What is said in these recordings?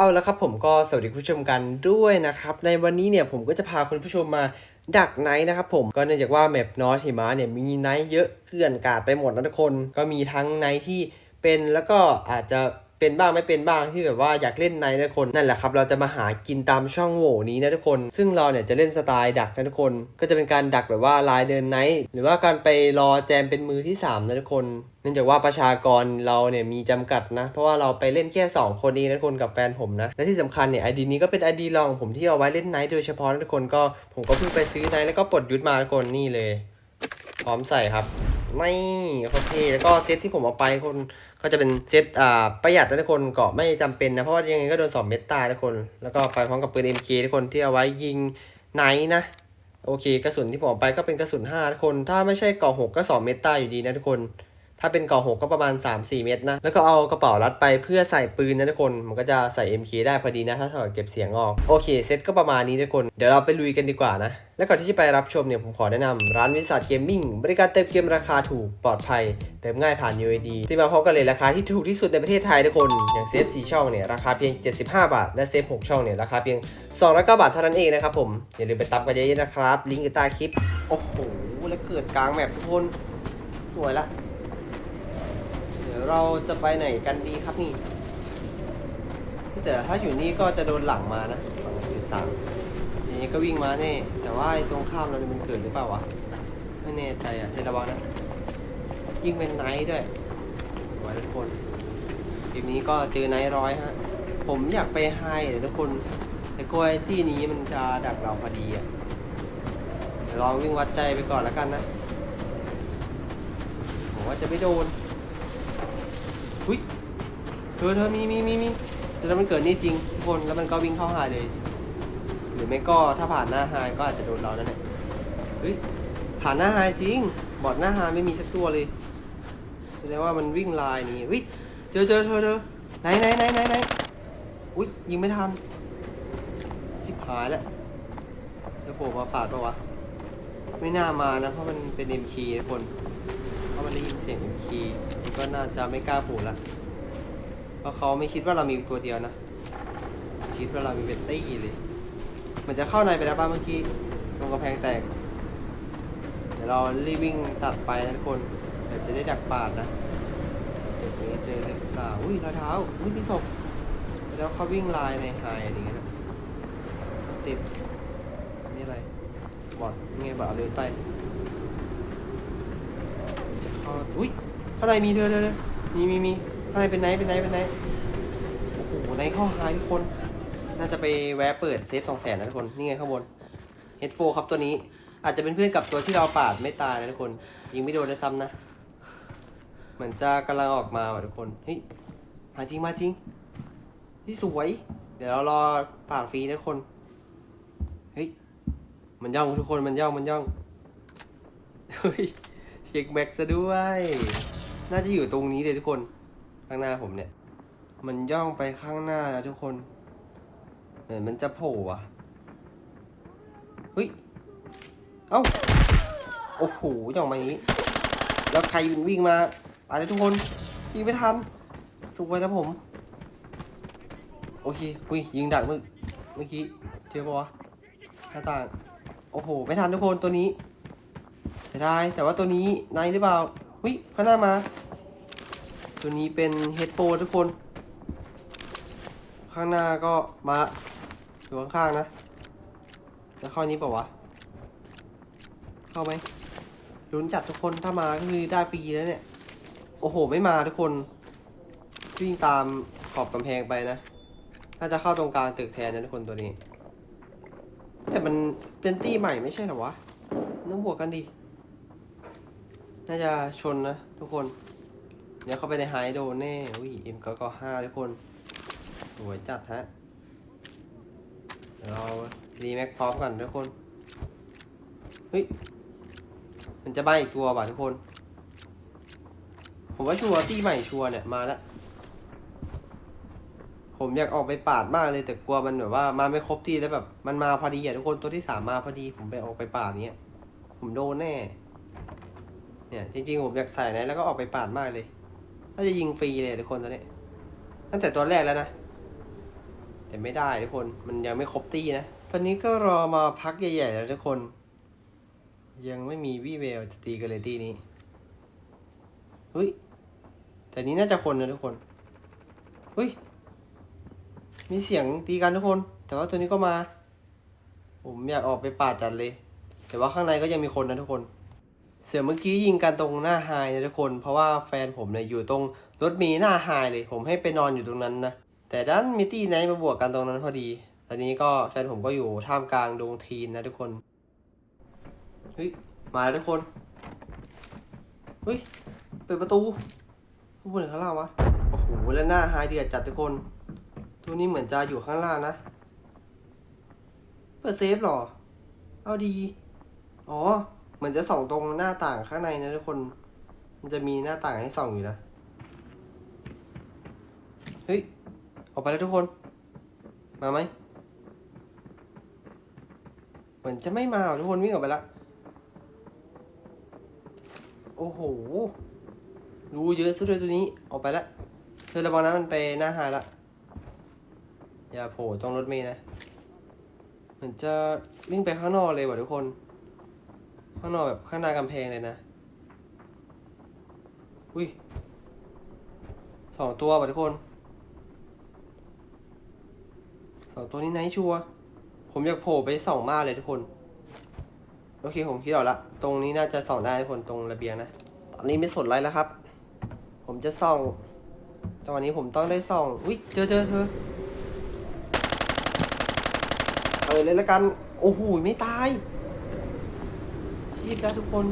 เอาละครับผมก็สวัสดีคุณผู้ชมกันด้วยนะครับ ในวันนี้เนี่ยผมก็จะพาคุณผู้ชมมาดักไนท์นะครับผมก็เนื่องจากว่าแมปนอตหิมะเนี่ยมีไนท์เยอะเกลื่อนกาดไปหมดนะทุกคน ก็มีทั้งไนท์ที่เป็นแล้วก็อาจจะ เป็นบ้างไม่เป็นบ้างที่แบบว่าอยากเล่นไนท์นะทุกคนนั่นแหละครับ เราจะมาหากินตามช่องโหว่นี้นะทุกคน ซึ่งเราเนี่ยจะเล่นสไตล์ดักนะทุกคน ก็จะเป็นการดักแบบว่าลายเดินไนท์หรือว่าการไปรอแจมเป็นมือที่สามนะทุกคนเนื่องจากว่าประชากรเราเนี่ยมีจำกัดนะ เพราะว่าเราไปเล่นแค่ 2 คนนี้นะทุกคนกับแฟนผมนะ และที่สำคัญเนี่ยไอดีนี้ก็เป็นไอดีรองของผมที่เอาไว้เล่นไนท์โดยเฉพาะนะทุกคนก็ผมก็เพิ่งไปซื้อไนท์แล้วก็ปลดยุทธมาทุกคนนี่เลย พร้อมใส่ครับ ไม่โอเคแล้วก็เซตที่ผมเอาไปคนก็จะเป็นเซตอ่าประหยัดนะทุกคนเกาะไม่จำเป็นนะเพราะว่ายังไงก็โดนสองเมตรตายทุกคน แล้วก็ไปพร้อมกับปืน MK ทุกคนที่เอาไว้ยิงไนท์นะ โอเค กระสุนที่ผมเอาไปก็เป็นกระสุน5ทุกคน ถ้าไม่ใช่เกาะ6ก็2เมตรตายอยู่ดีนะทุกคน ถ้าเป็นกาะ6ก็ประมาณ 3-4 เมตรนะ แล้วก็เอากระเป๋ารัดไปเพื่อใส่ปืนนะทุกคน มันก็จะใส่ MK ได้พอดีนะ ถ้าถอดเก็บเสียงออก โอเค เซตก็ประมาณนี้ทุกคน เดี๋ยวเราไปลุยกันดีกว่านะ และก่อนที่จะไปรับชมเนี่ย ผมขอแนะนำร้านวิสัทเกมมิ่งบริการเติมเกมราคาถูกปลอดภัย เติมง่ายผ่าน UID ที่มาพร้อมกันเลยราคาที่ถูกที่สุดในประเทศไทยทุกคน อย่างเซฟ4ช่องเนี่ยราคาเพียง 75 บาท และเซฟ6ช่องเนี่ยราคาเพียง209บาทเท่านั้นเองนะครับผม อย่าลืมไปตามกันเยอะๆนะครับ ลิงก์อยู่ใต้คลิป โอ้โห แล้วเกิดกลางแมปทุกคน สวยละ เราจะไปไหนกันดีครับนี่แต่ถ้าอยู่นี่ก็จะโดนหลังมานะฝั่งสื่อสารทีนี้ก็วิ่งมาแน่แต่ว่าตรงข้ามเราเนี่ยมันเกิดหรือเปล่าวะไม่แน่ใจอะเทระวังนะยิ่งเป็นไนท์ด้วยไว้ทุกคนทีนี้ก็เจอไนท์ร้อยฮะผมอยากไปไฮเดี๋ยวทุกคน แต่กลัวไอ้ที่นี้มันจะดักเราพอดีอะลองวิ่งวัดใจไปก่อนแล้วกันนะผมว่าจะไม่โดน เธอเธอมีมีมีมีแล้วมันเกิดนี่จริงทุกคนแล้วมันก็วิ่งเข้าหาเลย หรือไม่ก็ถ้าผ่านหน้าไฮก็อาจจะโดนเรานั่นแหละเฮ้ยผ่านหน้าไฮจริง บอดหน้าไฮไม่มีสักตัวเลยแสดงว่ามันวิ่งลายนี้วิเจอเจอเธอเธอไหนไหนไหนไหนไหนอุ้ยยิงไม่ทันชิบหายแล้วจะโผล่มาปาดปะวะไม่น่ามานะเพราะมันเป็น MK ทุกคน เพราะมันได้ยินเสียง MK มันก็น่าจะไม่กล้าผูละ เพราะเขาไม่คิดว่าเรามีตัวเดียวนะ คิดว่าเรามีเป็นตี้เลย มันจะเข้าในไปแล้วป้าเมื่อกี้ตรงกระแพงแตก เดี๋ยวเรารีบวิ่งตัดไปนะทุกคนเดี๋ยวจะได้ดักปาดนะเดี๋ยวนี้เจอเล็บตาอุ้ยรอยเท้าอุ้ยพี่ศพแล้วเขาวิ่งลายในไฮอย่างเงี้ยนะติดนี่อะไรบอดไงบอดเอาเดินไปจะเข้าอุ้ยข้างในมีเธอเธอมีมีมี ข้างในเป็นไหนเป็นไหนเป็นไหนโอ้โหในเข้าหายทุกคน น่าจะไปแวะเปิดเซฟสองแสนนะทุกคน นี่ไงข้างบนเฮดโฟครับตัวนี้ อาจจะเป็นเพื่อนกับตัวที่เราปาดไม่ตายนะทุกคน ยิงไม่โดนด้วยซ้ำนะ เหมือนจะกำลังออกมาว่ะทุกคน เฮ้ย มาจริงมาจริง ที่สวย เดี๋ยวเรารอปาดฟรีนะทุกคน เฮ้ย มันย่องทุกคนมันย่องมันย่อง เฮ้ย เช็คแบ็กซะด้วย น่าจะอยู่ตรงนี้เลยทุกคน ข้างหน้าผมเนี่ย มันย่องไปข้างหน้าแล้วทุกคน เหมือนมันจะโผล่อะเฮ้ย เอ้า โอ้โหย่องมาอย่างนี้ แล้วใครวิ่งมาไปเลยทุกคนยิงไม่ทันสวยนะผม โอเคอุ้ยยิงดักเมื่อเมื่อกี้เจอปะวะหน้าต่างโอ้โห ไม่ทันทุกคนตัวนี้เสียดายแต่ว่าตัวนี้ในหรือเปล่าวิข้างหน้ามา ตัวนี้เป็นเฮดโปทุกคน ข้างหน้าก็มาอยู่ข้างๆนะ จะเข้านี้เปล่าวะ เข้าไหมลุ้นจัดทุกคนถ้ามาก็คือได้ฟรีแล้วเนี่ย โอ้โห ไม่มาทุกคนวิ่งตามขอบกำแพงไปนะ น่าจะเข้าตรงกลางตึกแทนนะทุกคนตัวนี้ แต่มันเป็นตี้ใหม่ไม่ใช่เหรอวะต้องบวกกันดิ น่าจะชนนะทุกคน เดี๋ยวเข้าไปในไฮโดนแน่อุ้ยเอ็มก็ก็ห้าทุกคน สวยจัดฮะเดี๋ยวเรารีแม็กพร้อมกันทุกคน เฮ้ย มันจะใบอีกตัวป่ะทุกคน ผมว่าชัวร์ตีใหม่ชัวร์เนี่ยมาแล้ว ผมอยากออกไปปาดมากเลยแต่กลัวมันแบบว่ามาไม่ครบที่แล้วแบบ มันมาพอดีอะทุกคนตัวที่สามมาพอดี ผมไปออกไปปาดเนี้ย ผมโดนแน่ เนี่ยจริงๆผมอยากใส่ไหนแล้วก็ออกไปปาดมากเลยาจะยิงฟรีเลยทุกคนตอนนี้ ตั้งแต่ตัวแรกแล้วนะ แต่ไม่ได้ทุกคนมันยังไม่ครบตี้นะ ตอนนี้ก็รอมาพักใหญ่ๆแล้วทุกคน ยังไม่มีวี่แววจะตีกันเลยตีนี้เฮ้ยแต่นี้น่าจะคนนะทุกคนเฮ้ยมีเสียงตีกันทุกคน แต่ว่าตัวนี้ก็มา ผมอยากออกไปป่าจัดเลย แต่ว่าข้างในก็ยังมีคนนะทุกคน เสียงเมื่อกี้ยิงกันตรงหน้าไฮนะทุกคน เพราะว่าแฟนผมเนี่ยอยู่ตรงรถมีหน้าไฮเลย ผมให้ไปนอนอยู่ตรงนั้นนะ แต่ด้านมิตี้ไนท์มาบวกกันตรงนั้นพอดี ตอนนี้ก็แฟนผมก็อยู่ท่ามกลางดงทีนนะทุกคน เฮ้ย มาแล้วทุกคน เฮ้ย เปิดประตูผู้บนหรือข้างล่างวะ โอ้โห แล้วหน้าไฮเดือดจัดทุกคน ตัวนี้เหมือนจะอยู่ข้างล่างนะ เปิดเซฟหรอ เอาดี อ๋อ เหมือนจะส่องตรงหน้าต่างข้างในนะทุกคน มันจะมีหน้าต่างให้ส่องอยู่นะ เฮ้ย ออกไปแล้วทุกคน มาไหม เหมือนจะไม่มาทุกคนวิ่งออกไปละ โอ้โห รู้เยอะซะด้วยตัวนี้ ออกไปละเธอระวังนะมันไปหน้าหายละ อย่าโผล่ตรงรถเมล์นะ เหมือนจะวิ่งไปข้างนอกเลยว่ะทุกคน ข้างนอกแบบข้างหน้ากำแพงเลยนะ อุ้ยสองตัวว่ะทุกคนสองตัวนี้ไนท์ชัว ผมอยากโผล่ไปส่องมากเลยทุกคน โอเคผมคิดออกละ ตรงนี้น่าจะส่องได้ทุกคนตรงระเบียงนะ ตอนนี้ไม่สนไรแล้วครับ ผมจะส่องจังหวะนี้ผมต้องได้ส่อง อุ้ยเจอเจอเธอเปิดเลยละกัน โอ้โหไม่ตาย ชีพแล้วทุกคน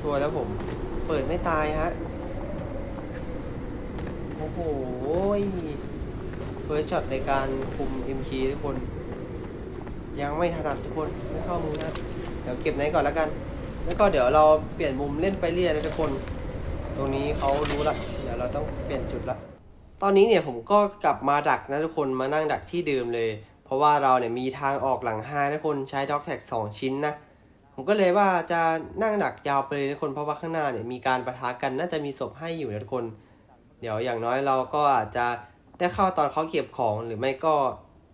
สวยแล้วผม เปิดไม่ตายฮะ โอ้โหเฟิร์สช็อตในการคุม MK ทุกคน ยังไม่ถนัดทุกคน ไม่เข้ามือนะเดี๋ยวเก็บไหนก่อนแล้วกัน แล้วก็เดี๋ยวเราเปลี่ยนมุมเล่นไปเรื่อยนะทุกคน ตรงนี้เขารู้ละ เดี๋ยวเราต้องเปลี่ยนจุดละ ตอนนี้เนี่ยผมก็กลับมาดักนะทุกคนมานั่งดักที่เดิมเลย เพราะว่าเราเนี่ยมีทางออกหลังห้านะคนใช้ด็อกแท็กสองชิ้นนะ ผมก็เลยว่าจะนั่งดักยาวไปเลยนะคนเพราะว่าข้างหน้าเนี่ยมีการประทะกันน่าจะมีศพให้อยู่นะทุกคน เดี๋ยวอย่างน้อยเราก็อาจจะได้เข้าตอนเขาเก็บของหรือไม่ก็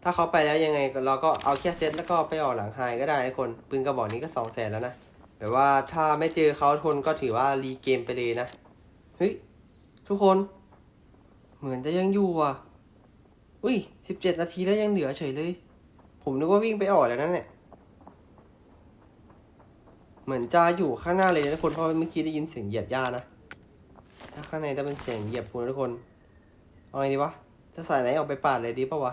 ถ้าเขาไปแล้วยังไงเราก็เอาแค่เซตแล้วก็ไปออกหลังไฮก็ได้นะคนปืนกระบอกนี้ก็สองแสนแล้วนะแบบว่าถ้าไม่เจอเขาทุกคนก็ถือว่ารีเกมไปเลยนะเฮ้ยทุกคน เหมือนจะยังอยู่อะ อุ้ยสิบเจ็ดนาทีแล้วยังเหลือเฉยเลย ผมนึกว่าวิ่งไปออกแล้วนั่นแหละเหมือนจะอยู่ข้างหน้าเลยนะทุกคน เพราะเมื่อกี้ได้ยินเสียงเหยียบหญ้านะ ถ้าข้างในจะเป็นเสียงเหยียบคุณทุกคน เอาไงดีวะ จะใส่ไหนออกไปปาดเลยดีปะวะ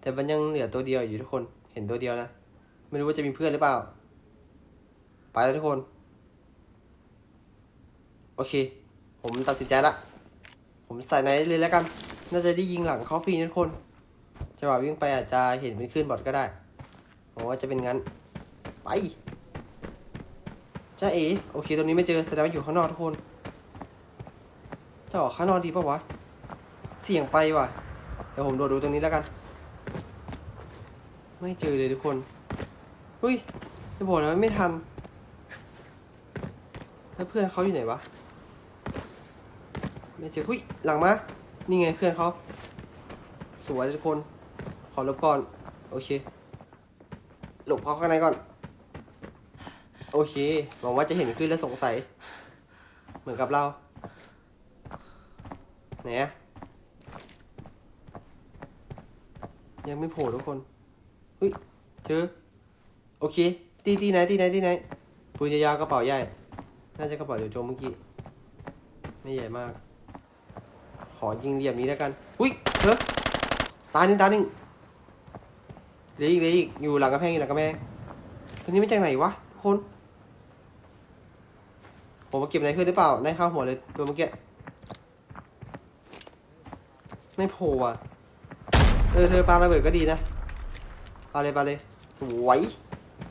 แต่มันยังเหลือตัวเดียวอยู่ทุกคน เห็นตัวเดียวนะ ไม่รู้ว่าจะมีเพื่อนหรือเปล่า ไปแล้วทุกคน โอเค ผมตัดสินใจละ ผมใส่ไหนเลยแล้วกัน น่าจะได้ยิงหลังเขาฟรีนะทุกคนจังหวะวิ่งไปอาจจะเห็นเป็นขึ้นบอดก็ได้ผมว่าจะเป็นงั้น ไปจ้าเอ๋โอเคตรงนี้ไม่เจอแสดงว่าอยู่ข้างนอกทุกคนจะออกข้างนอกดีปะวะ เสี่ยงไปว่ะ เดี๋ยวผมโดดดูตรงนี้แล้วกัน ไม่เจอเลยทุกคนอุ้ยจะบอกนะว่าไม่ทัน แล้วเพื่อนเขาอยู่ไหนวะ ไม่เจอหุ้ยหลังมา นี่ไงเพื่อนเขาสวยทุกคน ขอลบก่อน โอเค หลบเขาข้างในก่อน โอเค หวังว่าจะเห็นขึ้นแล้วสงสัย เหมือนกับเรา ไหนอะยังไม่โผล่ทุกคนเฮ้ยเจอ โอเค ตีตีไหนตีไหนตีไหนปืนยาวๆกระเป๋าใหญ่ น่าจะกระเป๋าเดี๋ยวโจมเมื่อกี้ ไม่ใหญ่มาก ขอยิงเหลี่ยมนี้แล้วกัน อุ้ยเธอตาหนึ่งตาหนึ่งเหลืออีกเหลืออีกอยู่หลังกระแพงอยู่หลังกระแพงตัวนี้มาจากไหนวะคนผมมาเก็บในเพื่อนหรือเปล่าในข้าวหัวเลยตัวเมื่อกี้ไม่โผล่อะเออเธอปาระเบิดก็ดีนะปาเลยปาเลยสวย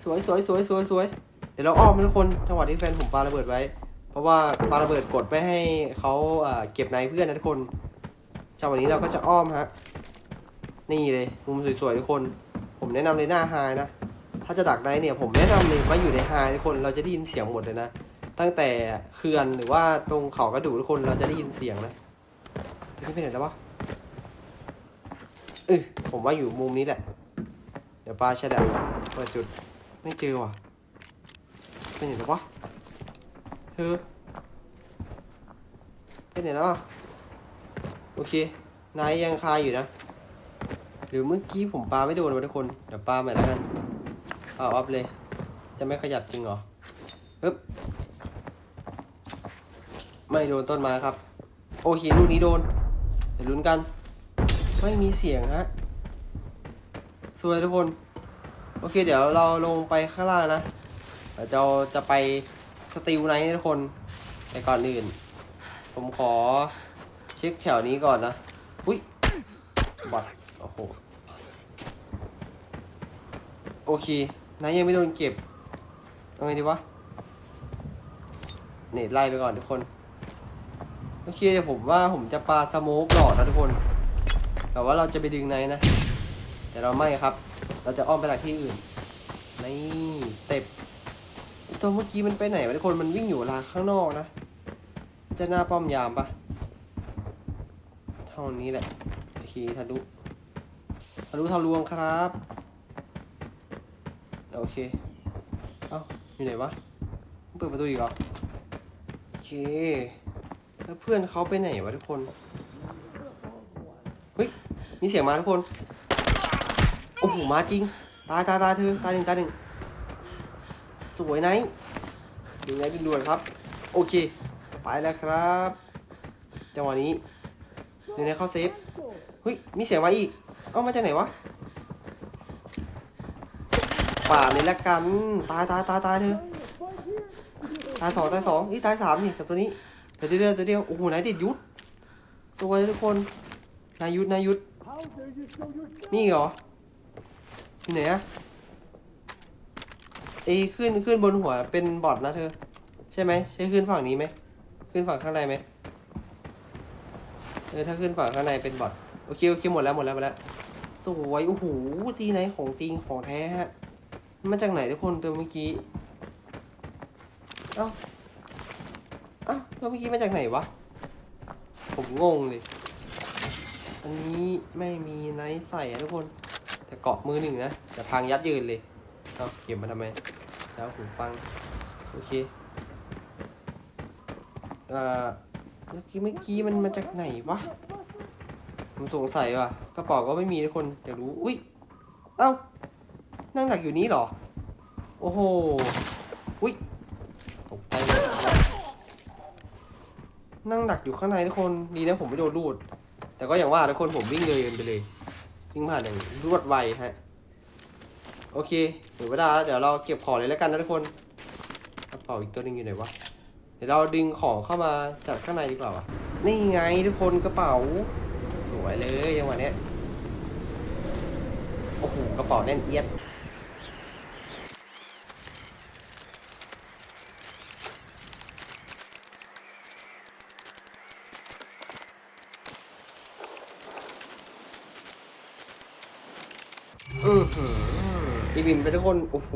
สวยสวยสวยสวยสวยเดี๋ยวเราอ้อมนทุกคนจังหวะที่แฟนผมปาระเบิดไว้ เพราะว่าปาระเบิดกดไม่ให้เขาเก็บในเพื่อนนะทุกคนจังหวะนี้เราก็จะอ้อมฮะ นี่เลยมุมสวยๆทุกคน ผมแนะนำเลยหน้าไฮนะ ถ้าจะดักได้เนี่ยผมแนะนำเลยว่าอยู่ในไฮทุกคน เราจะได้ยินเสียงหมดเลยนะ ตั้งแต่เขื่อนหรือว่าตรงเขากระดูกทุกคนเราจะได้ยินเสียงนะทีนี้ไปไหนแล้ววะอผมว่าอยู่มุมนี้แหละ เดี๋ยวปลาชะดะเปิดจุด ไม่เจอว่ะเป็นไหนแล้ววะ เธอเป็นไหนแล้วอะโอเค นายยังคาอยู่นะ หรือเมื่อกี้ผมปาไม่โดนวะทุกคน เดี๋ยวปาใหม่แล้วกัน เอาออฟเลย จะไม่ขยับจริงเหรอปึ๊บไม่โดนต้นไม้ครับ โอเคลูกนี้โดน เดี๋ยวลุ้นกัน ไม่มีเสียงฮะสวยทุกคน โอเค เดี๋ยวเราลงไปข้างล่างนะเดี๋ยวเราจะไป สติลไนท์ทุกคน แต่ก่อนอื่น ผมขอเช็คแถวนี้ก่อนนะ อุ้ยบอดโอ้โห โอเค นายยังไม่โดนเก็บเอาไงดีวะเน็ตไล่ไปก่อนทุกคน โอเคเดี๋ยวผมว่าผมจะปาสโมกหลอดนะทุกคน แต่ว่าเราจะไปดึงไนท์นะ แต่เราไม่ครับ เราจะอ้อมไปหลักที่อื่น นี่ ตัวเมื่อกี้มันไปไหนวะทุกคนมันวิ่งอยู่ลานข้างนอกนะ จะหน้าป้อมยามปะเท่านี้แหละโอเคทะลุทะลุทะลวงครับ โอเค เอ้า อยู่ไหนวะเปิดประตูอีกเหรอ โอเค แล้วเพื่อนเขาไปไหนวะทุกคน เฮ้ย มีเสียงมาทุกคน โอ้โห มาจริง ตายตายตายเธอ ตายหนึ่งตายหนึ่ง สวยไหนดูไงด่วนๆครับ โอเค ไปแล้วครับ จังหวะนี้หนึ่งในเข้าเซฟเฮ้ย มีเสียงมาอีก เอ้ามาจากไหนวะป่าเลยละกัน ตายตายตายตายเธอตายสองตายสองอีตายสามนี่กับตัวนี้เดี๋ยวเดียวเดี๋ยวเดียวโอ้โหไหนติดยุทธตัวทุกคนนายยุทธนายยุทธมีเหรอที่ไหนอะ เอยขึ้นขึ้นบนหัวเป็นบอทนะเธอ ใช่ไหมใช่ขึ้นฝั่งนี้ไหมขึ้นฝั่งข้างในไหมเออถ้าขึ้นฝั่งข้างในเป็นบอทโอเคโอเคหมดแล้วหมดแล้วหมดแล้วสวยโอ้โหตีไหนของจริงของแท้ฮะมาจากไหนทุกคนตัวเมื่อกี้เอ้าเอ้าตัวเมื่อกี้มาจากไหนวะผมงงเลย อันนี้ไม่มีไนท์ใส่ทุกคน แต่เกาะมือหนึ่งนะแต่พังยับยินเลย เอาเก็บมาทำไมจะเอาหูฟัง โอเค เอ่าเมื่อกี้เมื่อกี้มันมาจากไหนวะ ผมสงสัยว่ะ กระเป๋าก็ไม่มีทุกคนอยากรู้ อุ้ย เอ้า นั่งหลักอยู่นี้เหรอ โอ้โห อุ้ย ตกใจเลยนั่งดักอยู่ข้างในทุกคน ดีนะผมไม่โดนรูด แต่ก็อย่างว่าทุกคนผมวิ่งเลยไปเลย วิ่งผ่านอย่างรวดไวฮะ โอเคเดี๋ยวเวลาเดี๋ยวเราเก็บของเลยแล้วกันนะทุกคนกระเป๋าอีกตัวหนึงอยู่ไหนวะเดี๋ยวเราดึงของเข้ามาจากข้างในดีกว่าวะนี่ไงทุกคนกระเป๋า สวยเลยจังหวะเนี้ยโอ้โหกระเป๋าแน่นเอียด อือหืออี บิมเป็นทุกคน โอ้โห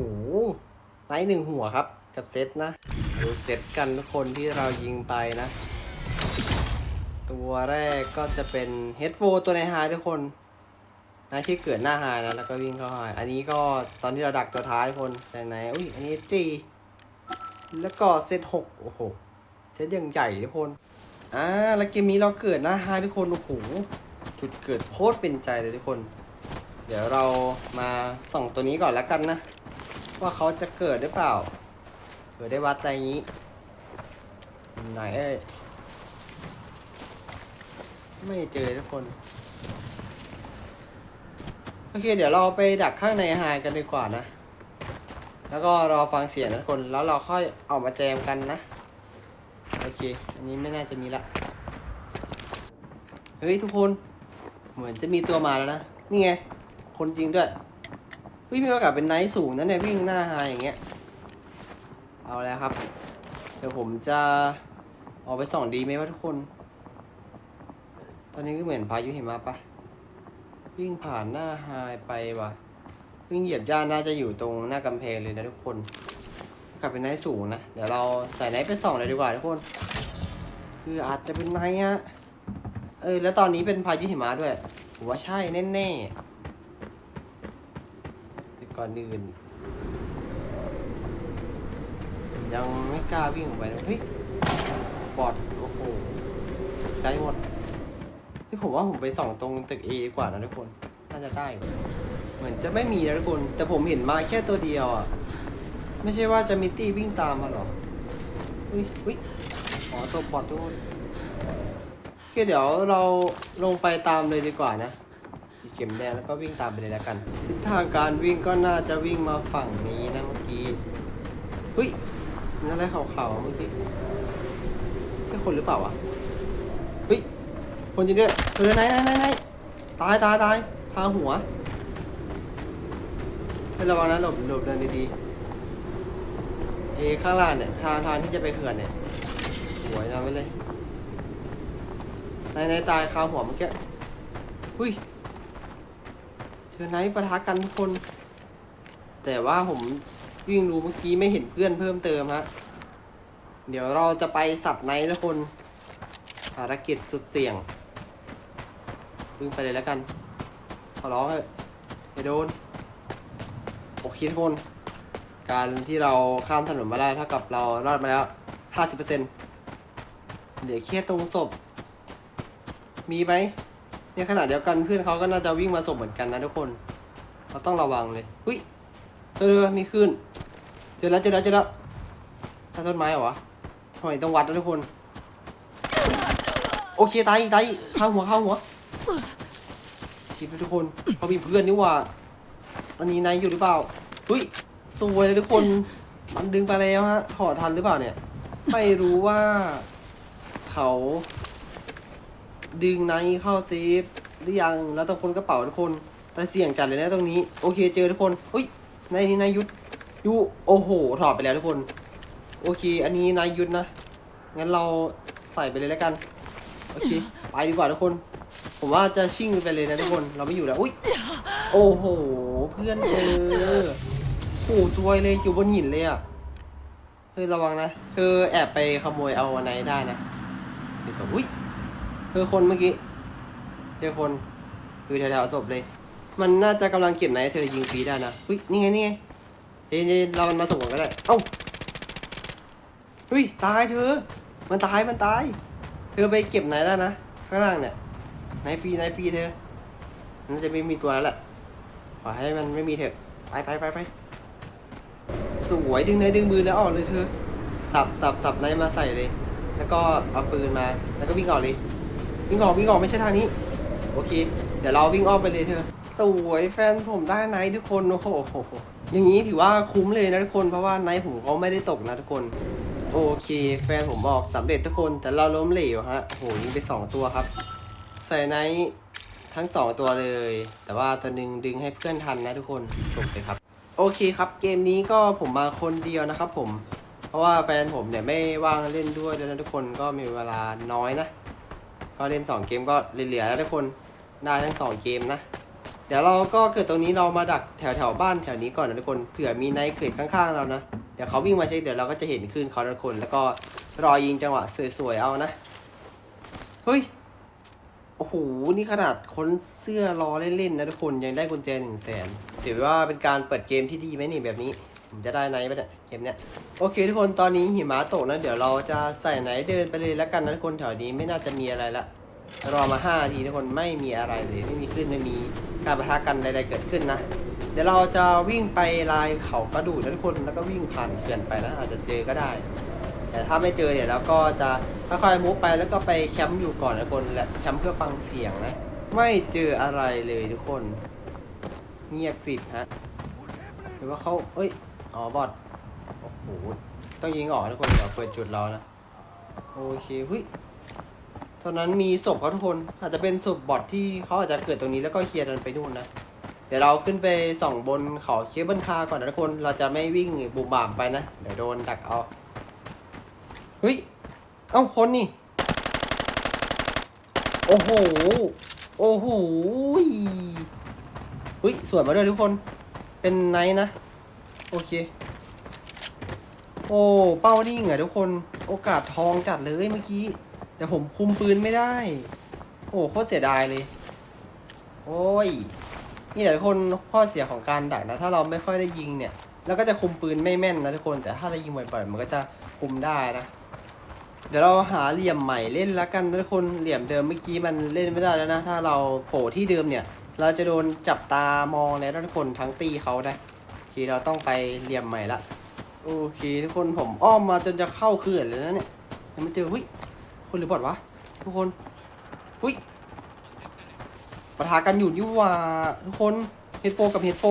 ไลท์หนึ่งหัวครับ กับเซตนะ ดูเซตกันทุกคนที่เรายิงไปนะ ตัวแรกก็จะเป็นเฮดโฟตัวในไฮทุกคนนะที่เกิดหน้าไฮนะ แล้วก็วิ่งเข้าไฮอันนี้ก็ตอนที่เราดักตัวท้ายทุกคนแต่ไหนอุ้ยอันนี้จีแล้วก็เซตหกโอ้โห เซตยังใหญ่ทุกคนอ่าแล้วเกมนี้เราเกิดหน้าไฮทุกคน โอ้โห จุดเกิดโคตรเป็นใจเลยทุกคน เดี๋ยวเรามาส่องตัวนี้ก่อนแล้วกันนะ ว่าเขาจะเกิดหรือเปล่าเผื่อได้วัดใจอย่างนี้ ไหนเอ้ยไม่เจอทุกคน โอเค เดี๋ยวเราไปดักข้างในไฮกันดีกว่านะ แล้วก็รอฟังเสียงนะทุกคน แล้วเราค่อยออกมาแจมกันนะ โอเค อันนี้ไม่น่าจะมีละ เฮ้ย ทุกคน เหมือนจะมีตัวมาแล้วนะ นี่ไง คนจริงด้วยวิ่งมีโอกาสเป็นไนท์สูงนะเนี่ยวิ่งหน้าไฮอย่างเงี้ย เอาแล้วครับ เดี๋ยวผมจะออกไปส่องดีไหมวะทุกคน ตอนนี้ก็เหมือนพายุหิมะปะวิ่งผ่านหน้าไฮไปว่ะวิ่งเหยียบย่านน่าจะอยู่ตรงหน้ากำแพงเลยนะทุกคน กลับเป็นไนท์สูงนะ เดี๋ยวเราใส่ไนท์ไปส่องเลยดีกว่าทุกคน คืออาจจะเป็นไนท์อะเออแล้วตอนนี้เป็นพายุหิมะด้วยผมว่าใช่แน่ๆ ก่อนอื่น ยังไม่กล้าวิ่งออกไปนะเฮ้ยบอดโอ้โหใจหมดพี่ผมว่าผมไปส่องตรงตึก A ดีกว่านะทุกคน น่าจะได้ เหมือนจะไม่มีนะทุกคน แต่ผมเห็นมาแค่ตัวเดียวอะ ไม่ใช่ว่าจะมีตี้วิ่งตามมาหรอ อุ้ยอุ้ยอ๋อตัวบอดทุกคนโอเคเดี๋ยวเราลงไปตามเลยดีกว่านะ สีเข็มแดงแล้วก็วิ่งตามไปเลยแล้วกันทิศทางการวิ่งก็น่าจะวิ่งมาฝั่งนี้นะเมื่อกี้อุ้ยนั่นอะไรขาวๆเมื่อกี้ใช่คนหรือเปล่าวะเฮ้ยคนจริงด้วยเออไหนไหนไหนไหนตายตายตายทาหัวให้ระวังนะหลบหลบเดินดีๆเอข้างล่างเนี่ยทางทางที่จะไปเขื่อนเนี่ยสวยนะไวเลยในในตายคาหัวเมื่อกี้หุ้ย เจอไนท์ปะทะกันทุกคน แต่ว่าผมวิ่งดูเมื่อกี้ไม่เห็นเพื่อนเพิ่มเติมฮะ เดี๋ยวเราจะไปสับไนท์ทุกคน ภารกิจสุดเสี่ยงวิ่งไปเลยแล้วกัน ขอร้องเถอะอย่าโดน โอเคทุกคน การที่เราข้ามถนนมาได้เท่ากับเรารอดมาแล้ว 50%เหลือแค่ตรงศพ มีไหม ในขณะเดียวกันเพื่อนเขาก็น่าจะวิ่งมาศพเหมือนกันนะทุกคน เราต้องระวังเลยอุ้ยเออมีขึ้น เจอแล้วเจอแล้วเจอแล้วใต้ต้นไม้เหรอวะทำไมต้องวัดนะทุกคน โอเคตายตายข้าหัวข้าหัวชิบทุกคนเขามีเพื่อนนี่ว่าอันนี้นายอยู่หรือเปล่าอุ้ยสวยเลยทุกคน มันดึงไปแล้วฮะถอดทันหรือเปล่าเนี่ย ไม่รู้ว่า เขา ดึงไนท์เข้าเซฟหรือยัง แล้วต้องคนกระเป๋าทุกคน แต่เสี่ยงจัดเลยนะตรงนี้ โอเคเจอทุกคนอุ้ยนายนี่นายยุทธยุโอ้โหถอดไปแล้วทุกคน โอเค อันนี้นายยุทธนะ งั้นเราใส่ไปเลยแล้วกัน โอเค ไปดีกว่าทุกคน ผมว่าจะชิ่งไปเลยนะทุกคน เราไม่อยู่แล้วอุ้ย โอ้โห เพื่อนเจอโอ้ซวยเลยอยู่บนหินเลยอะเฮ้ยระวังนะ เธอแอบไปขโมยเอาอันไหนได้นะเดี๋ยวสอุ้ย เธอคนเมื่อกี้ เจอคนอยู่แถวๆศพเลย มันน่าจะกำลังเก็บไหนเธอยิงฟรีได้นะอุ้ยนี่ไงนี่ไงเฮ้ยเรามันมาส่งก็ได้เอ้าเฮ้ยตายเธอ มันตายมันตาย เธอไปเก็บไหนได้นะข้างล่างเนี่ยไหนฟรีไหนฟรีเธอน่าจะไม่มีตัวแล้วแหละขอให้มันไม่มีเถอะไปไปไปไปสวยดึงในดึงมือแล้วออกเลยเธอสับสับสับในมาใส่เลย แล้วก็เอาปืนมา แล้วก็วิ่งออกเลย วิ่งออกวิ่งออกไม่ใช่ทางนี้ โอเค เดี๋ยวเราวิ่งอ้อมไปเลยเธอสวยแฟนผมได้ไนท์ทุกคนโอ้โหอย่างนี้ถือว่าคุ้มเลยนะทุกคนเพราะว่าไนท์ผมก็ไม่ได้ตกนะทุกคน โอเค แฟนผมบอกสำเร็จทุกคนแต่เราล้มเหลวฮะโอ้โหยิงไปสองตัวครับ ใส่ไนท์ทั้งสองตัวเลย แต่ว่าตัวหนึ่งดึงให้เพื่อนทันนะทุกคนจบเลยครับ โอเคครับเกมนี้ก็ผมมาคนเดียวนะครับผม เพราะว่าแฟนผมเนี่ยไม่ว่างเล่นด้วยแล้วนะทุกคนก็มีเวลาน้อยนะ ก็เล่น 2 เกมก็เหลือๆแล้วทุกคนได้ทั้ง 2 เกมนะ เดี๋ยวเราก็เกิดตรงนี้เรามาดักแถวแถวๆบ้านแถวนี้ก่อนนะทุกคนเผื่อมีไนท์เกิดข้างๆเรานะเดี๋ยวเขาวิ่งมาเช็คเดี๋ยวเราก็จะเห็นขึ้นเขาทุกคน แล้วก็รอยิงจังหวะสวยๆเอานะเฮ้ยโอ้โห นี่ขนาดคนเสื้อรอเล่นๆนะทุกคนยังได้กุญแจหนึ่งแสนถือว่าเป็นการเปิดเกมที่ดีไหมนี่แบบนี้ ผมจะได้ไนท์ไหมเนี่ยเกมเนี้ยโอเคทุกคนตอนนี้หิมะตกนะ เดี๋ยวเราจะใส่ไนท์เดินไปเลยแล้วกันนะทุกคนแถวนี้ไม่น่าจะมีอะไรละรอมา5นาทีทุกคนไม่มีอะไรเลยไม่มีขึ้นไม่มีการประทะกันใดๆเกิดขึ้นนะเดี๋ยวเราจะวิ่งไปลายเขากระดูดนะทุกคนแล้วก็วิ่งผ่านเขื่อนไปนะอาจจะเจอก็ได้ แต่ถ้าไม่เจอเนี่ยเราก็จะค่อยๆมุกไปแล้วก็ไปแคมป์อยู่ก่อนนะทุกคนและแคมป์เพื่อฟังเสียงนะ ไม่เจออะไรเลยทุกคน เงียบกริบฮะหรือว่าเขาเอ้ย อ๋อบอทโอ้โห ต้องยิงออกนะทุกคน เดี๋ยวเปิดจุดเรานะ โอเคเฮ้ยเท่านั้นมีศพเขาทุกคน อาจจะเป็นศพบอทที่เขาอาจจะเกิดตรงนี้แล้วก็เคลียร์กันไปนู่นนะ เดี๋ยวเราขึ้นไปส่องบนเขาเคเบิลคาร์ก่อนนะทุกคน เราจะไม่วิ่งบุมบ่ามไปนะ เดี๋ยวโดนดักเอาเฮ้ย เอ้าคนนี่ โอ้โห โอ้โหเฮ้ยสวยมาด้วยทุกคน เป็นไนท์นะ โอเค โอ้เป้านิ่งอะทุกคนโอกาสทองจัดเลยเมื่อกี้ แต่ผมคุมปืนไม่ได้ โอ้โคตรเสียดายเลย โอ้ย นี่แหละทุกคนข้อเสียของการดักนะ ถ้าเราไม่ค่อยได้ยิงเนี่ยเราก็จะคุมปืนไม่แม่นนะทุกคน แต่ถ้าเรายิงบ่อยๆมันก็จะคุมได้นะเดี๋ยวเราหาเหลี่ยมใหม่เล่นละกันทุกคนเหลี่ยมเดิมเมื่อกี้มันเล่นไม่ได้แล้วนะ ถ้าเราโผล่ที่เดิมเนี่ย เราจะโดนจับตามองแล้วทุกคนทั้งตีเขาได้ ทีเราต้องไปเหลี่ยมใหม่ละโอเคทุกคนผมอ้อมมาจนจะเข้าเขื่อนเลยนะเนี่ยยังไม่เจอหุ้ยคนหรือบอดวะทุกคนหุ้ยปะทะกันอยู่นี่ว่าทุกคนเฮดโฟกับเฮดโฟ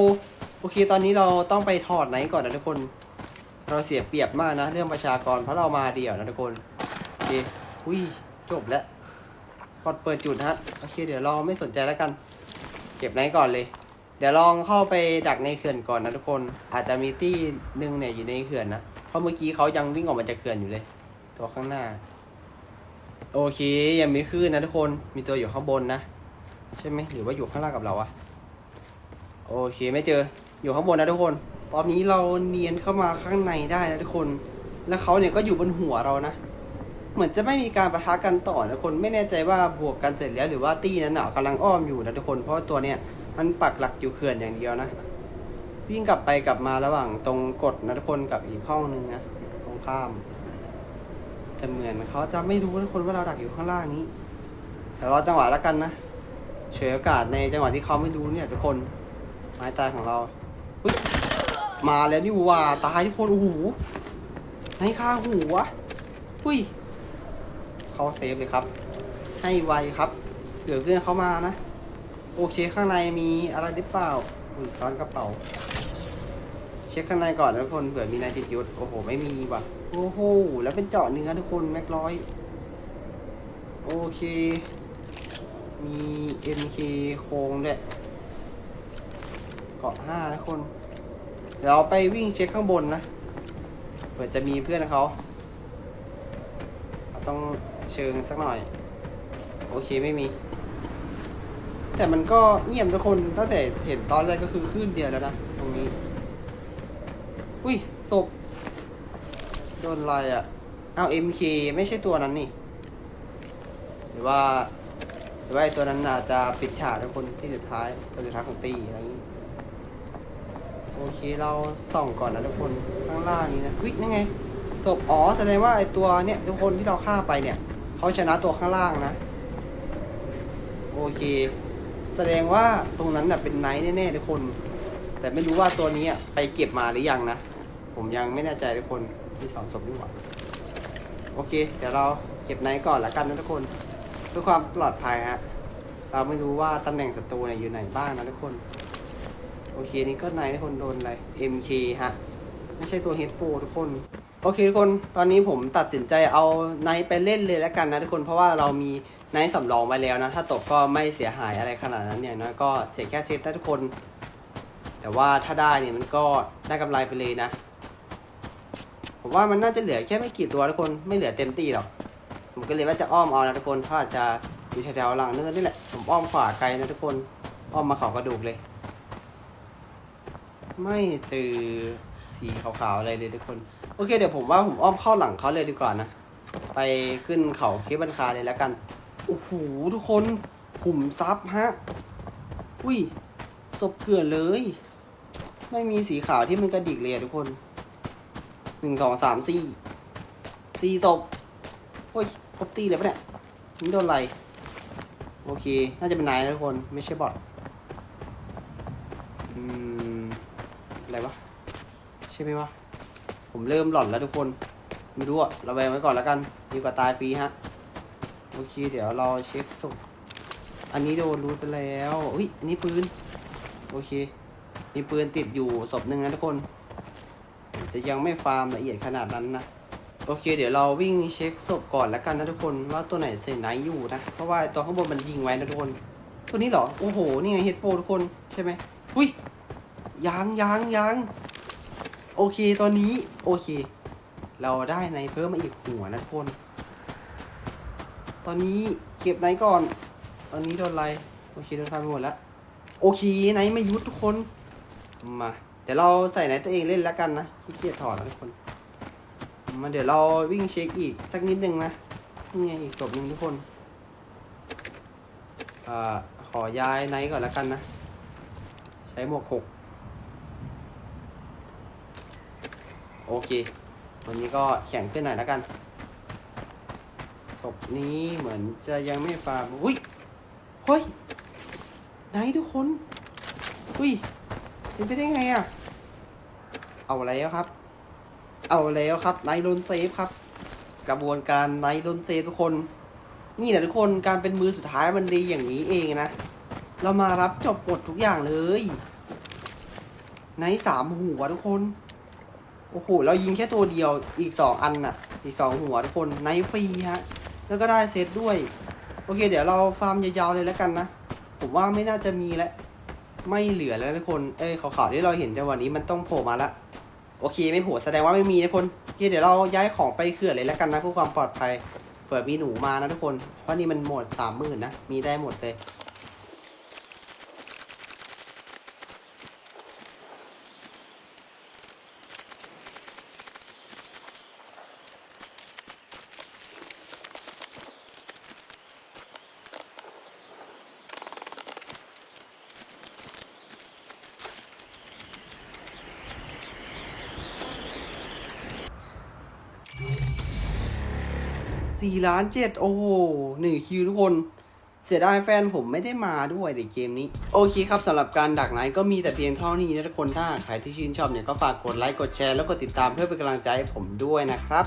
โอเค ตอนนี้เราต้องไปถอดไหนก่อนนะทุกคน เราเสียเปรียบมากนะเรื่องประชากรเพราะเรามาเดี่ยวนะทุกคนโอเคอุ้ยจบแล้วกดเปิดจุดฮะโอเคเดี๋ยวเราไม่สนใจแล้วกัน เก็บไหนก่อนเลย เดี๋ยวลองเข้าไปดักในเขื่อนก่อนนะทุกคน อาจจะมีตี้หนึ่งเนี่ยอยู่ในเขื่อนนะ เพราะเมื่อกี้เขายังวิ่งออกมาจากเขื่อนอยู่เลย ตัวข้างหน้า โอเค ยังมีคลื่นนะทุกคน มีตัวอยู่ข้างบนนะ ใช่ไหมหรือว่าอยู่ข้างล่างกับเราอะโอเคไม่เจอ อยู่ข้างบนนะทุกคน ตอนนี้เราเนียนเข้ามาข้างในได้นะทุกคน แล้วเขาเนี่ยก็อยู่บนหัวเรานะ เหมือนจะไม่มีการประทะกันต่อนะทุกคน ไม่แน่ใจว่าบวกกันเสร็จแล้วหรือว่าตี้นั้นน่ะกำลังอ้อมอยู่นะทุกคน เพราะว่าตัวเนี่ย มันปักหลักอยู่เขื่อนอย่างเดียวนะ วิ่งกลับไปกลับมาระหว่างตรงกดนะทุกคนกับอีกห้องหนึ่งนะตรงข้ามแต่เหมือนเขาจะไม่รู้นะทุกคนว่าเราดักอยู่ข้างล่างนี้ แต่รอจังหวะแล้วกันนะเฉยโอกาสในจังหวะที่เขาไม่รู้เนี่ยทุกคนไม้ตายของเรามาแล้วนี่ว่าตายทุกคนโอ้โหให้ค่าหัวอุ้ยเขาเซฟเลยครับ ให้ไวครับเผื่อเพื่อนเขามานะ โอเคข้างในมีอะไรหรือเปล่าอุ้ยซ้อนกระเป๋า เช็คข้างในก่อนนะทุกคนเผื่อมีนายติดยุทธโอ้โห ไม่มีว่ะโอ้โหแล้วเป็นเจาะเนื้อทุกคนแม็กร้อยโอเค มี MK โครงด้วยเกาะห้านะทุกคน เดี๋ยวเราไปวิ่งเช็คข้างบนนะเผื่อจะมีเพื่อนเขาเราต้องเชิงสักหน่อย โอเคไม่มี แต่มันก็เงียบทุกคนตั้งแต่เห็นตอนแรกก็คือคลื่นเดียวแล้วนะตรงนี้ อุ้ยศพโดนอะไรอะอ้า MK ไม่ใช่ตัวนั้นนี่ หรือว่า หรือว่าไอตัวนั้นอาจจะปิดฉากทุกคนที่สุดท้ายตัวสุดท้ายของตีอะไรนี้โอเคเราส่องก่อนนะทุกคนข้างล่างนี้นะอุ้ยนั่นไงศพอ๋อแสดงว่าไอตัวเนี้ยทุกคนที่เราฆ่าไปเนี่ยเขาชนะตัวข้างล่างนะ โอเค แสดงว่าตรงนั้นน่ะเป็นไนท์แน่ๆทุกคน แต่ไม่รู้ว่าตัวนี้ไปเก็บมาหรือยังนะ ผมยังไม่แน่ใจทุกคนมีสองศพนี่หว่าโอเค เดี๋ยวเราเก็บไนท์ก่อนละกันนะทุกคนเพื่อความปลอดภัยฮะเราไม่รู้ว่าตำแหน่งศัตรูเนี่ยอยู่ไหนบ้างนะทุกคน โอเคนี่ก็ไนท์ทุกคนโดนอะไร MK ฮะไม่ใช่ตัว H4 ทุกคนโอเคทุกคน ตอนนี้ผมตัดสินใจเอาไนท์ไปเล่นเลยแล้วกันนะทุกคน เพราะว่าเรามี นท์สำรองไว้แล้วนะ ถ้าตกก็ไม่เสียหายอะไรขนาดนั้นเนี่ยน้อยก็เสียแค่เซตนะทุกคน แต่ว่าถ้าได้เนี่ยมันก็ได้กำไรไปเลยนะ ผมว่ามันน่าจะเหลือแค่ไม่กี่ตัวทุกคนไม่เหลือเต็มตีหรอกผมก็เลยว่าจะอ้อมเอานะทุกคนเพราะอาจจะอยู่แถวๆหลังเนินนี่แหละผมอ้อมขวาไกลนะทุกคนอ้อมมาเขากระดูกเลย ไม่เจอสีขาวๆอะไรเลยทุกคน โอเคเดี๋ยวผมว่าผมอ้อมเข้าหลังเขาเลยดีกว่านะ ไปขึ้นเขาเคบันคาเลยแล้วกัน โอ้โหทุกคนขุมทรัพย์ฮะ อุ้ยศพเกลือเลย ไม่มีสีขาวที่มันกระดิกเลยทุกคนหนึ่งสองสามสี่สี่ศพโอ้ยครบตีเลยปะเนี่ยนี่โดนอะไรโอเค น่าจะเป็นนายนะทุกคน ไม่ใช่บอทอืม อะไรวะ ใช่ไหมวะ ผมเริ่มหลอนแล้วทุกคน ไม่รู้อะระแวงไว้ก่อนแล้วกัน ดีกว่าตายฟรีฮะ โอเค เดี๋ยวเราเช็คศพอันนี้โดนรูดไปแล้วอุ้ยอันนี้ปืน โอเค มีปืนติดอยู่ศพหนึ่งนะทุกคน จะยังไม่ฟาร์มละเอียดขนาดนั้นนะ โอเค เดี๋ยวเราวิ่งเช็คศพก่อนแล้วกันนะทุกคนว่าตัวไหนเซนไนอยู่นะ เพราะว่าตัวข้างบนมันยิงไว้นะทุกคน ตัวนี้เหรอ โอ้โห นี่ไงเฮดโฟทุกคนใช่ไหมอุ้ยยางยางยางโอเคตอนนี้ โอเค เราได้ในเพิ่มมาอีกหัวนะทุกคน ตอนนี้เก็บไหนก่อน ตอนนี้โดนอะไรโอเคโดนทำไปหมดแล้ว โอเคไหนไม่ยุดทุกคน มา เดี๋ยวเราใส่ไหนตัวเองเล่นแล้วกันนะขี้เกียจถอดแล้วทุกคน มาเดี๋ยวเราวิ่งเช็คอีกสักนิดนึงนะนี่ไงอีกศพหนึ่งทุกคนอ่าโอขอย้ายไนท์ก่อนแล้วกันนะ ใช้หมวกหกโอเค วันนี้ก็แข็งขึ้นหน่อยแล้วกัน ศพนี้เหมือนจะยังไม่ฟาร์มอุ้ยเฮ้ยไหนทุกคนอุ้ยเป็นไปได้ไงอะเอาแล้วครับ เอาแล้วครับไนท์โดนเซฟครับ กระบวนการไนท์โดนเซฟทุกคน นี่แหละทุกคนการเป็นมือสุดท้ายมันดีอย่างนี้เองนะ เรามารับจบหมดทุกอย่างเลยไนสามหัวทุกคนโอ้โห เรายิงแค่ตัวเดียว อีกสองอันน่ะ อีกสองหัวทุกคน ไนฟรีฮะ แล้วก็ได้เซตด้วย โอเค เดี๋ยวเราฟาร์มยาวๆเลยแล้วกันนะ ผมว่าไม่น่าจะมีแล้ว ไม่เหลือแล้วทุกคน เอ้ยขาวๆที่เราเห็นจังหวะนี้มันต้องโผล่มาละ โอเคไม่โผล่แสดงว่าไม่มีทุกคนโอเคเดี๋ยวเราย้ายของไปเขื่อนเลยแล้วกันนะเพื่อความปลอดภัย เผื่อมีหนูมานะทุกคน เพราะนี่มันหมดสามหมื่นนะ มีได้หมดเลย สี่ล้านเจ็ดโอ้โหหนึ่งคิวทุกคนเสียดายแฟนผมไม่ได้มาด้วยในเกมนี้ โอเคครับสำหรับการดักไนก็มีแต่เพียงเท่านี้นะทุกคนถ้าใครที่ชื่นชอบเนี่ยก็ฝากกดไลค์กดแชร์แล้วกดติดตามเพื่อเป็นกำลังใจให้ผมด้วยนะครับ